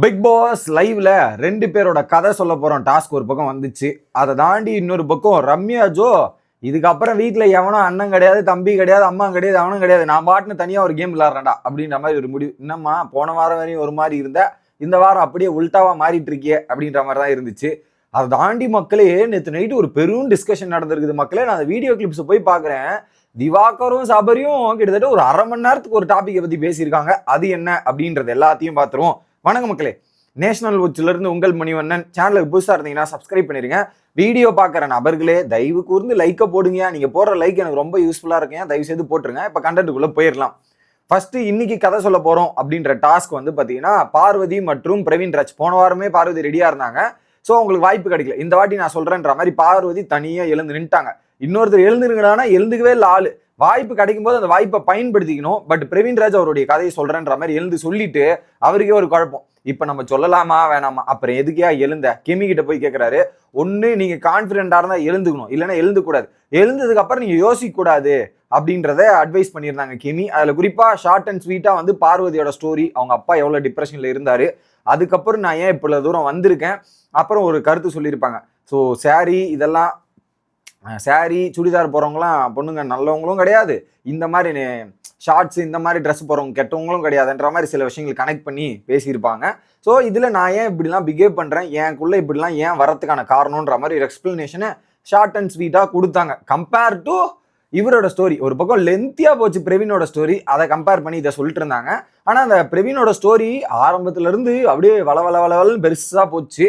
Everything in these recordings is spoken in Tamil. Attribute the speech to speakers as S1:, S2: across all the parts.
S1: பிக் பாஸ் லைவ்ல ரெண்டு பேரோட கதை சொல்ல போறோம். டாஸ்க் ஒரு பக்கம் வந்துச்சு. அதை தாண்டி இன்னொரு பக்கம் ரம்யா ஜோ இதுக்கப்புறம் வீட்டில் எவனும் அண்ணன் கிடையாது தம்பி கிடையாது அம்மா கிடையாது அவனும் கிடையாது. நான் பாட்டுன்னு தனியாக ஒரு கேம் விளாட்றேன்டா அப்படின்ற மாதிரி ஒரு முடிவு. என்னம்மா போன வாரம் வரையும் ஒரு மாதிரி இருந்த இந்த வாரம் அப்படியே உல்டாவா மாறிட்டு இருக்கியே அப்படின்ற மாதிரி தான் இருந்துச்சு. அதை தாண்டி மக்களே நேற்று நைட்டு ஒரு பெரும் டிஸ்கஷன் நடந்திருக்குது. மக்களே நான் அந்த வீடியோ கிளிப்ஸ் போய் பார்க்குறேன். திவாகரும் சபரியும் கிட்டத்தட்ட ஒரு அரை மணி நேரத்துக்கு ஒரு டாப்பிக்கை பற்றி பேசியிருக்காங்க. அது என்ன அப்படின்றது எல்லாத்தையும் பார்த்துருவோம். வணக்கம் மக்களே. நேஷனல் வாட்ச்ல உங்கள் மணிவண்ணன். சேனலுக்கு புதுசாக இருந்தீங்கன்னா சப்ஸ்கிரைப் பண்ணிடுங்க வீடியோ பார்க்குற நபர்களே தயவு கூர்ந்து லைக்கை போடுங்க. நீங்கள் போடுற லைக் எனக்கு ரொம்ப யூஸ்ஃபுல்லாக இருக்குங்க. தயவு செய்து போட்டுருங்க. இப்போ கண்டென்ட்டுக்குள்ளே போயிடலாம் ஃபஸ்ட்டு இன்னைக்கு கதை சொல்ல போகிறோம் அப்படின்ற டாஸ்க் வந்து பார்த்தீங்கன்னா பார்வதி மற்றும் பிரவீன் ராஜ். போன வாரமே பார்வதி ரெடியாக இருந்தாங்க. ஸோ உங்களுக்கு வாய்ப்பு கிடைக்கல. இந்த வாட்டி நான் சொல்கிறேன்ற மாதிரி பார்வதி தனியாக எழுந்து நின்ட்டாங்க. இன்னொருத்தர் எழுந்துருங்கடானா எழுந்துக்கவே இல்லை ஆள். வாய்ப்பு கிடைக்கும் போது அந்த வாய்ப்பை பயன்படுத்திக்கணும். பட் பிரவீன் ராஜ் அவருடைய கதையை சொல்றேன்ற மாதிரி எழுந்து சொல்லிட்டு அவருக்கே ஒரு குழப்பம். இப்போ நம்ம சொல்லலாமா வேணாமா? அப்புறம் எதுக்கே எழுந்த? கிமி கிட்ட போய் கேட்குறாரு ஒன்று நீங்க கான்ஃபிடென்டா இருந்தா எழுந்துக்கணும். இல்லைன்னா எழுந்து கூடாது எழுந்ததுக்கு அப்புறம் நீங்க யோசிக்க கூடாது அப்படின்றத அட்வைஸ் பண்ணியிருந்தாங்க கிமி அதில் குறிப்பாக ஷார்ட் அண்ட் ஸ்வீட்டாக வந்து பார்வதியோட ஸ்டோரி அவங்க அப்பா எவ்வளோ டிப்ரெஷனில் இருந்தார். அதுக்கப்புறம் நான் ஏன் இவ்வளோ தூரம் வந்திருக்கேன்? அப்புறம் ஒரு கருத்து சொல்லியிருப்பாங்க. ஸோ சாரி இதெல்லாம் சாரி சுடிதார் போகிறவங்களாம் பொண்ணுங்க நல்லவங்களும் கிடையாது. இந்த மாதிரி ஷார்ட்ஸ் இந்த மாதிரி ட்ரெஸ் போகிறவங்க கெட்டவங்களும் கிடையாதுன்ற மாதிரி சில விஷயங்கள் கனெக்ட் பண்ணி பேசியிருப்பாங்க. ஸோ இதில் நான் ஏன் இப்படிலாம் பிஹேவ் பண்ணுறேன் எனக்குள்ளே இப்படிலாம் ஏன் வரதுக்கான காரணம்ன்ற மாதிரி ஒரு எக்ஸ்பிளனேஷனை ஷார்ட் அண்ட் ஸ்வீட்டாக கொடுத்தாங்க. கம்பேர் டு இவரோட ஸ்டோரி ஒரு பக்கம் லென்த்தியாக போச்சு பிரவீனோட ஸ்டோரி அதை கம்பேர் பண்ணி இதை சொல்லிட்டு இருந்தாங்க. ஆனால் அந்த பிரவீனோட ஸ்டோரி ஆரம்பத்துலேருந்து அப்படியே வள வள வளவலன்னு பெருசாக போச்சு.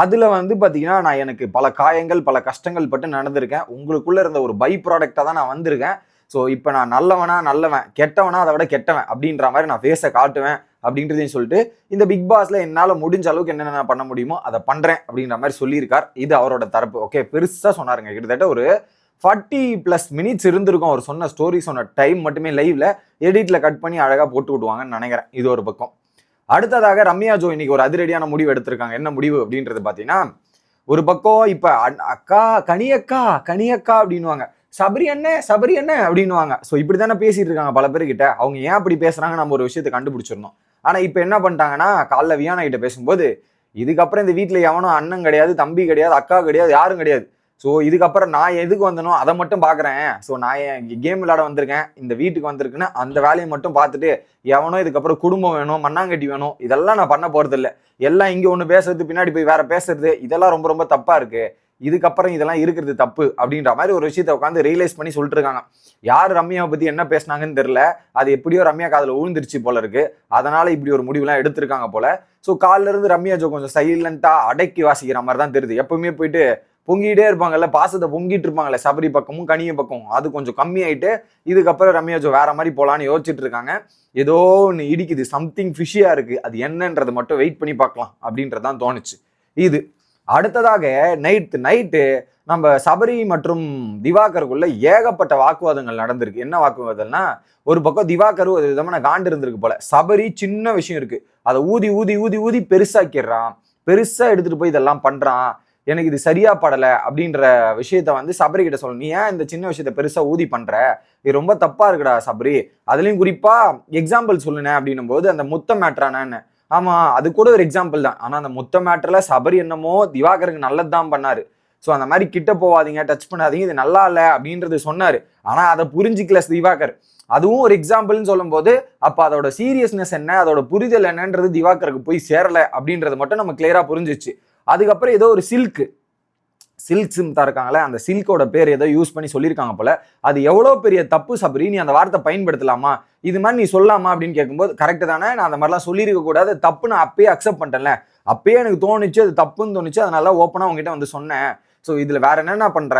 S1: அதில் வந்து பார்த்தீங்கன்னா நான் எனக்கு பல காயங்கள் பல கஷ்டங்கள் பட்டு நடந்திருக்கேன். உங்களுக்குள்ளே இருந்த ஒரு பை ப்ராடக்டாக தான் நான் வந்திருக்கேன். ஸோ இப்போ நான் நல்லவனா நல்லவன் கெட்டவனா அதை விட கெட்டவன் அப்படின்ற மாதிரி நான் ஃபேஸை காட்டுவேன் அப்படின்றதையும் சொல்லிட்டு இந்த பிக் பாஸில் என்னால் முடிஞ்ச அளவுக்கு என்னென்ன பண்ண முடியுமோ அதை பண்ணுறேன் அப்படின்ற மாதிரி சொல்லியிருக்கார். இது அவரோட தரப்பு. ஓகே பெருசாக சொன்னாருங்க. கிட்டத்தட்ட ஒரு ஃபார்ட்டி ப்ளஸ் மினிட்ஸ் இருந்திருக்கும். அவர் சொன்ன ஸ்டோரி சொன்ன டைம் மட்டுமே லைவ்ல எடிட்டில் கட் பண்ணி அழகாக போட்டு விடுவாங்கன்னு நினைக்கிறேன். இது ஒரு பக்கம். அடுத்ததாக ரம்யா ஜோ இன்னைக்கு ஒரு அதிரடியான முடிவு எடுத்திருக்காங்க. என்ன முடிவு அப்படின்றது பார்த்தீங்கன்னா ஒரு பக்கம் இப்போ அக்கா கனியக்கா கனியக்கா அப்படின்னுவாங்க. சபரி என்ன சபரி என்ன அப்படின்னுவாங்க. ஸோ இப்படி தானே பேசிட்டு இருக்காங்க பல பேர்கிட்ட. அவங்க ஏன் அப்படி பேசுறாங்க நம்ம ஒரு விஷயத்தை கண்டுபிடிச்சிருந்தோம் ஆனால் இப்போ என்ன பண்ணிட்டாங்கன்னா காலைல வியானா கிட்ட பேசும்போது இதுக்கப்புறம் இந்த வீட்டில் எவனும் அண்ணன் கிடையாது தம்பி கிடையாது அக்கா கிடையாது யாரும் கிடையாது. ஸோ இதுக்கப்புறம் நான் எதுக்கு வந்தனோ அதை மட்டும் பார்க்குறேன் ஸோ நான் என் கேம் விளையாட வந்திருக்கேன். இந்த வீட்டுக்கு வந்திருக்குன்னு அந்த வேலையை மட்டும் பார்த்துட்டு எவனோ இதுக்கப்புறம் குடும்பம் வேணும் மண்ணாங்கட்டி வேணும் இதெல்லாம் நான் பண்ண போகிறதில்ல எல்லாம் இங்கே ஒன்று பேசுறது பின்னாடி போய் வேற பேசுறது இதெல்லாம் ரொம்ப ரொம்ப தப்பாக இருக்குது இதுக்கப்புறம் இதெல்லாம் இருக்கிறது தப்பு அப்படின்ற மாதிரி ஒரு விஷயத்த உட்காந்து ரியலைஸ் பண்ணி சொல்லிட்டு இருக்காங்க யார் ரம்யாவை பற்றி என்ன பேசுனாங்கன்னு தெரில அது எப்படியோ ரம்யா காதில் விழுந்துருச்சு போல இருக்கு. அதனால இப்படி ஒரு முடிவுலாம் எடுத்திருக்காங்க போல. ஸோ காலில இருந்து ரம்யா ஜோ கொஞ்சம் சைலண்டாக அடக்கி வாசிக்கிற மாதிரி தான் தெரியுது. எப்பவுமே போயிட்டு பொங்கிட்டே இருப்பாங்கல்ல பாசத்தை பொங்கிட்டு இருப்பாங்கல்ல சபரி பக்கமும் கனிய பக்கமும். அது கொஞ்சம் கம்மியாயிட்டு இதுக்கப்புறம் ரம்யா ஜோ வேற மாதிரி போலான்னு யோசிச்சுட்டு இருக்காங்க. ஏதோ ஒன்று இடிக்குது சம்திங் ஃபிஷியா இருக்கு. அது என்னன்றது மட்டும் வெயிட் பண்ணி பார்க்கலாம் அப்படின்றதான் தோணுச்சு. இது. அடுத்ததாக நைட்டு நைட்டு நம்ம சபரி மற்றும் திவாகருக்குள்ள ஏகப்பட்ட வாக்குவாதங்கள் நடந்திருக்கு. என்ன வாக்குவாதம்னா ஒரு பக்கம் திவாகர் ஒரு விதமான காண்டு இருந்திருக்கு போல. சபரி சின்ன விஷயம் இருக்கு. அதை ஊதி ஊதி ஊதி ஊதி பெருசாக்கிடுறான். பெருசாக எடுத்துட்டு போய் இதெல்லாம் பண்றான். எனக்கு இது சரியா படல அப்படின்ற விஷயத்த வந்து சபரி கிட்ட சொல்லணும். நீ ஏன் இந்த சின்ன விஷயத்த பெருசா ஊதி பண்ற? இது ரொம்ப தப்பா இருக்குடா சபரி. அதுலயும் குறிப்பா எக்ஸாம்பிள் சொல்லுனேன் அப்படின்னும் போது அந்த முத்த மேட்ரானு ஆமா அது கூட ஒரு எக்ஸாம்பிள் தான். ஆனா அந்த முத்த மேட்டர்ல சபரி என்னமோ திவாகருக்கு நல்லதுதான் பண்ணாரு. ஸோ அந்த மாதிரி கிட்ட போவாதீங்க டச் பண்ணாதீங்க இது நல்லா இல்லை அப்படின்றது சொன்னாரு. ஆனால் அதை புரிஞ்சிக்கல திவாகர். அதுவும் ஒரு எக்ஸாம்பிள்னு சொல்லும்போது அப்போ அதோட சீரியஸ்னஸ் என்ன அதோட புரிதல் என்னன்றது திவாகருக்கு போய் சேரலை அப்படின்றது மட்டும் நம்ம கிளியராக புரிஞ்சிச்சு. அதுக்கப்புறம் ஏதோ ஒரு சில்க் சில்க் சிம் இருக்காங்களே அந்த சில்கோட பேர் ஏதோ யூஸ் பண்ணி சொல்லியிருக்காங்க போல. அது எவ்வளோ பெரிய தப்பு சபரி? நீ அந்த வார்த்தை பயன்படுத்தலாமா? இது மாதிரி நீ சொல்லலாமா அப்படின்னு கேட்கும்போது கரெக்டு தானே நான் அந்த மாதிரிலாம் சொல்லியிருக்க கூடாது. தப்பு நான் அப்பயே அக்செப்ட் பண்ணிட்டேன்ல. அப்பயே எனக்கு தோணுச்சு அது தப்புன்னு தோணுச்சு அதனால ஓப்பனாக உங்ககிட்ட வந்து சொன்னேன். ஸோ இதில் வேற என்னென்ன பண்ற?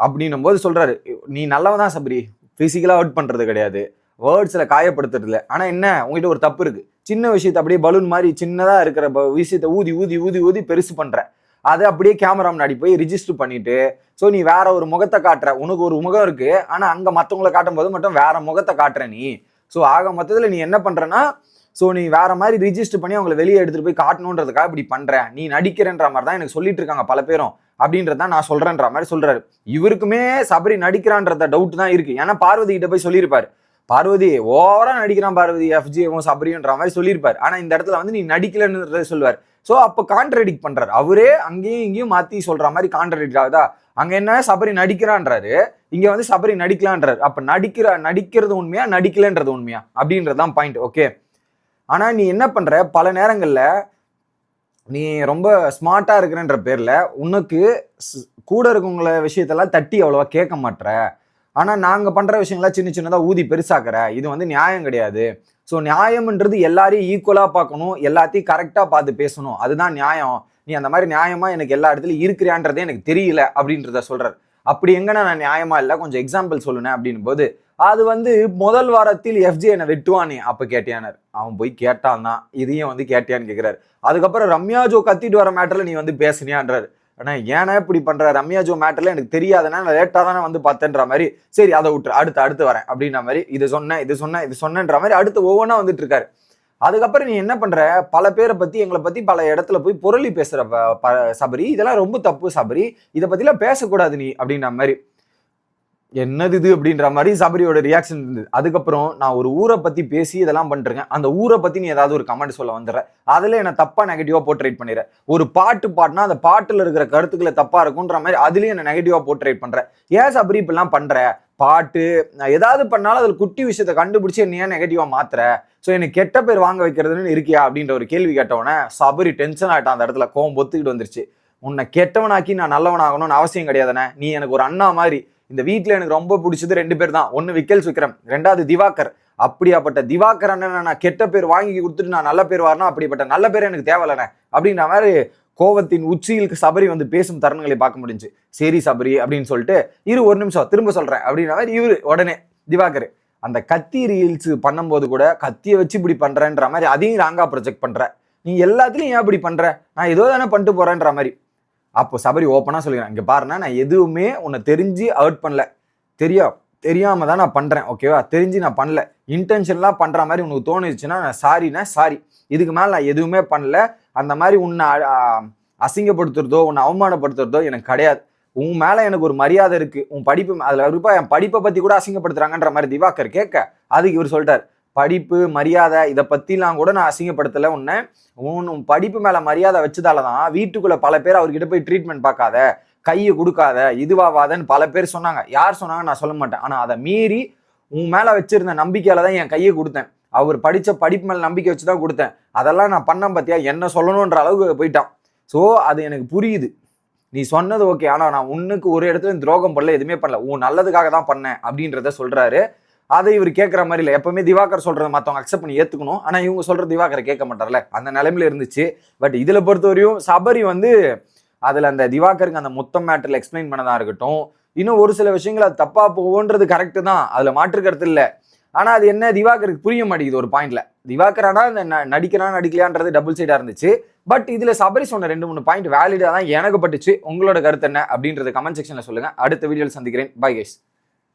S1: அப்படின்னும் போது சொல்றாரு நீ நல்லவன் தான் சபரி. ஃபிசிக்கலாக அவுட் பண்ணுறது கிடையாது. வேர்ட்ஸில் காயப்படுத்துறதுல ஆனால் என்ன? உங்ககிட்ட ஒரு தப்பு இருக்குது சின்ன விஷயத்தை அப்படியே பலூன் மாதிரி சின்னதாக இருக்கிற விஷயத்தை ஊதி ஊதி ஊதி ஊதி பெருசு பண்ணுற அதை அப்படியே கேமரா முன்னாடி போய் ரிஜிஸ்டர் பண்ணிட்டு ஸோ நீ வேற ஒரு முகத்தை காட்டுற. உனக்கு ஒரு முகம் இருக்கு. ஆனால் அங்கே மற்றவங்கள காட்டும் போது மட்டும் வேற முகத்தை காட்டுற நீ. ஸோ ஆக மொத்தத்தில் நீ என்ன பண்ணுறன்னா ஸோ நீ வேற மாதிரி ரிஜிஸ்டர் பண்ணி அவங்களை வெளியே எடுத்துகிட்டு போய் காட்டணுன்றதுக்காக இப்படி பண்ணுறேன் நீ நடிக்கிறன்ற மாதிரி தான் எனக்கு சொல்லிட்டு இருக்காங்க பல பேரும். அப்படின்றத நான் சொல்கிறேன்ற மாதிரி சொல்கிறாரு இவருக்குமே சபரி நடிக்கிறான்றத டவுட் தான் இருக்கு. ஏன்னா பார்வதி கிட்ட போய் சொல்லியிருப்பாரு. பார்வதி ஓவரா நடிக்கிறான் பார்வதி எஃப்ஜிஎவும் சபரின்ற மாதிரி சொல்லியிருப்பார். ஆனா இந்த இடத்துல வந்து நீ நடிக்கலன்னு சொல்லுவார். ஸோ அப்போ கான்ட்ரடிக்ட் பண்றாரு. அவரே அங்கேயும் இங்கேயும் மாத்தி சொல்ற மாதிரி கான்ட்ரடிக்ட் ஆகுதா? அங்க என்ன? சபரி நடிக்கிறான்றாரு. இங்க வந்து சபரி நடிக்கலான்றாரு. அப்ப நடிக்கிற நடிக்கிறது உண்மையா? நடிக்கலன்றது உண்மையா? அப்படின்றதான் பாயிண்ட் ஓகே ஆனா நீ என்ன பண்ற? பல நேரங்கள்ல நீ ரொம்ப ஸ்மார்ட்டா இருக்கிறன்ற பேர்ல உனக்கு ஸ்- கூட இருக்கவங்கள விஷயத்தெல்லாம் தட்டி அவ்வளவா கேட்க மாட்ற. ஆனால் நாங்கள் பண்ணுற விஷயங்கள்லாம் சின்ன சின்னதாக ஊதி பெருசாக்கிற இது வந்து நியாயம் கிடையாது. ஸோ நியாயம்ன்றது எல்லாரையும் ஈக்குவலாக பார்க்கணும் எல்லாத்தையும் கரெக்டாக பார்த்து பேசணும். அதுதான் நியாயம். நீ அந்த மாதிரி நியாயமாக எனக்கு எல்லா இடத்துலையும் இருக்கிறியான்றதே எனக்கு தெரியல அப்படின்றத சொல்கிறார் அப்படி எங்கன்னா நான் நியாயமாக இல்லை? கொஞ்சம் எக்ஸாம்பிள் சொல்லுனேன் அப்படின்னும் போது அது வந்து முதல் வாரத்தில் எஃப்ஜி என்னை வெட்டுவானே அப்போ கேட்டியானார். அவன் போய் கேட்டான் தான் இதையும் வந்து கேட்டியான்னு கேட்குறாரு அதுக்கப்புறம் ரம்யா ஜோ கத்திட்டு வர மேட்டரில் நீ வந்து பேசுனியான்றாரு. ஆனால் ஏன்னா இப்படி பண்ணுற ரம்யா ஜோ மேட்டர்ல எனக்கு தெரியாதுன்னா நான் லேட்டாக தானே வந்து பார்த்தேன்ற மாதிரி சரி அதை விட்டுரு அடுத்து அடுத்து வரேன் அப்படின்ற மாதிரி இது சொன்னேன் இது சொன்னேன் இது சொன்னேன்ற மாதிரி அடுத்து ஒவ்வொன்றா வந்துட்டு இருக்காரு அதுக்கப்புறம் நீ என்ன பண்ற? பல பேரை பத்தி எங்களை பத்தி பல இடத்துல போய் புரளி பேசுற சபரி. இதெல்லாம் ரொம்ப தப்பு சபரி. இதை பத்திலாம் பேசக்கூடாது நீ அப்படின்ற மாதிரி. என்னது இது அப்படின்ற மாதிரி சபரியோட ரியாக்ஷன் இருந்தது. அதுக்கப்புறம் நான் ஒரு ஊரை பத்தி பேசி இதெல்லாம் பண்ணுறேன் அந்த ஊரை பத்தி நீ ஏதாவது ஒரு கமெண்ட் சொல்ல வந்துடுற. அதுல என்ன தப்பா நெகட்டிவா போர்ட்ரேட் பண்ணிடுற. ஒரு பாட்டு பாடினா அந்த பாட்டுல இருக்கிற கருத்துக்களை தப்பா இருக்குன்ற மாதிரி அதுலயும் என்ன நெகட்டிவா போர்ட்ரேட் பண்ற. ஏன் சபரி இப்படிலாம் பண்ற? பாட்டு நான் ஏதாவது பண்ணாலும் அதில் குட்டி விஷயத்தை கண்டுபிடிச்சி என்ன ஏன் நெகட்டிவா மாத்துற? ஸோ எனக்கு கெட்ட பேர் வாங்க வைக்கிறதுன்னு இருக்கியா அப்படின்ற ஒரு கேள்வி கேட்டவொடனே சபரி டென்ஷன் ஆயிட்டான். அந்த இடத்துல கோவம் பொத்துக்கிட்டு வந்துருச்சு. உன்னை கெட்டவனாக்கி நான் நல்லவனாகணும்னு அவசியம் கிடையாதுண்ணே. நீ எனக்கு ஒரு அண்ணா மாதிரி இந்த வீட்டில் எனக்கு ரொம்ப பிடிச்சது ரெண்டு பேர் தான். ஒன்று விக்கல் விக்ரம் ரெண்டாவது திவாகர். அப்படியாப்பட்ட திவாகர் அண்ணன் நான் கெட்ட பேர் வாங்கி கொடுத்துட்டு நான் நல்ல பேர் வரணும் அப்படிப்பட்ட நல்ல பேர் எனக்கு தேவையில்லைண்ணே. அப்படின்ற மாதிரி கோவத்தின் உச்சியில் சபரி வந்து பேசும் தருணங்களை பார்க்க முடிஞ்சு. சரி சபரி அப்படின்னு சொல்லிட்டு இரு ஒரு நிமிஷம் திரும்ப சொல்கிறேன் அப்படின்ற மாதிரி இவரு உடனே திவாகர். அந்த கத்தி ரீல்ஸ் பண்ணும்போது கூட கத்தியை வச்சு இப்படி பண்ணுறேன்ற மாதிரி அதையும் ராங்காக ப்ரொஜெக்ட் பண்ணுறேன் நீ எல்லாத்துலையும் ஏன் இப்படி பண்ணுற நான் ஏதோ தானே பண்ணிட்டு போகிறேன்ற மாதிரி. அப்போ சபரி ஓப்பனாக சொல்லிக்கிறேன். இங்கே பாருன்னா நான் எதுவுமே உன்னை தெரிஞ்சு அவுட் பண்ணல. தெரியும் தெரியாமல் தான் நான் பண்ணுறேன் ஓகேவா தெரிஞ்சு நான் பண்ணல. இன்டென்ஷன்லாம் பண்ணுற மாதிரி உனக்கு தோணுச்சுன்னா நான் சாரினா சாரி இதுக்கு மேலே நான் எதுவுமே பண்ணல. அந்த மாதிரி உன்னை அசிங்கப்படுத்துறதோ உன்னை அவமானப்படுத்துறதோ எனக்கு கிடையாது. உன் மேலே எனக்கு ஒரு மரியாதை இருக்குது உன் படிப்பு அதில் அதுல இருப்பா என் படிப்பை பற்றி கூட அசிங்கப்படுத்துகிறாங்கன்ற மாதிரி திவாகர் கேட்க அதுக்கு இவர் சொல்லிட்டார். படிப்பு மரியாதை இதை பற்றிலாம் கூட நான் அசிங்கப்படுத்தலை உன்னை. உன் படிப்பு மேலே மரியாதை வச்சதால தான் வீட்டுக்குள்ளே பல பேர் அவர்கிட்ட போய் ட்ரீட்மெண்ட் பார்க்காத கையை கொடுக்காத இதுவாவாதன்னு பல பேர் சொன்னாங்க. யார் சொன்னாங்க நான் சொல்ல மாட்டேன். ஆனால் அதை மீறி உன் மேலே வச்சிருந்த நம்பிக்கையால் தான் என் கையை கொடுத்தேன். அவர் படித்த படிப்பு மேலே நம்பிக்கை வச்சு தான் கொடுத்தேன். அதெல்லாம் நான் பண்ண பார்த்தியா என்ன சொல்லணுன்ற அளவுக்கு போயிட்டான். ஸோ அது எனக்கு புரியுது. நீ சொன்னது ஓகே ஆனால் நான் உன்னுக்கு ஒரு இடத்துல துரோகம் பண்ணல எதுவுமே பண்ணல. உன் நல்லதுக்காக தான் பண்ணேன் அப்படின்றத சொல்கிறாரு அதை இவர் கேட்குற மாதிரி இல்லை. எப்பவுமே திவாகர் சொல்றத மற்றவங்க அக்செப்ட் பண்ணி ஏற்றுக்கணும் ஆனால் இவங்க சொல்ற திவாகரை கேட்க மாட்டார்ல. அந்த நிலைமையில இருந்துச்சு. பட் இதில் பொறுத்தவரையும் சபரி வந்து அதில் அந்த திவாகருக்கு அந்த மொத்தம் மேட்டரில் எக்ஸ்பிளைன் பண்ணதாக இருக்கட்டும். இன்னும் ஒரு சில விஷயங்கள் அது தப்பாக போகுன்றது கரெக்டு தான். அதில் மாற்று கருத்து இல்லை. ஆனால் அது என்ன திவாகருக்கு புரிய மாட்டேங்குது ஒரு பாயிண்ட்ல திவாகர் ஆனால் இந்த ந- நடிக்கிறான் நடிக்கலையான்றது டபுள் சைடாக இருந்துச்சு. பட் இதில் சபரி சொன்ன ரெண்டு மூணு பாயிண்ட் வேலிடாக தான் எனக்கு பட்டுச்சு. உங்களோட கருத்து என்ன அப்படின்றது கமெண்ட் செக்ஷனில் சொல்லுங்கள் அடுத்த வீடியோவில் சந்திக்கிறேன். Bye guys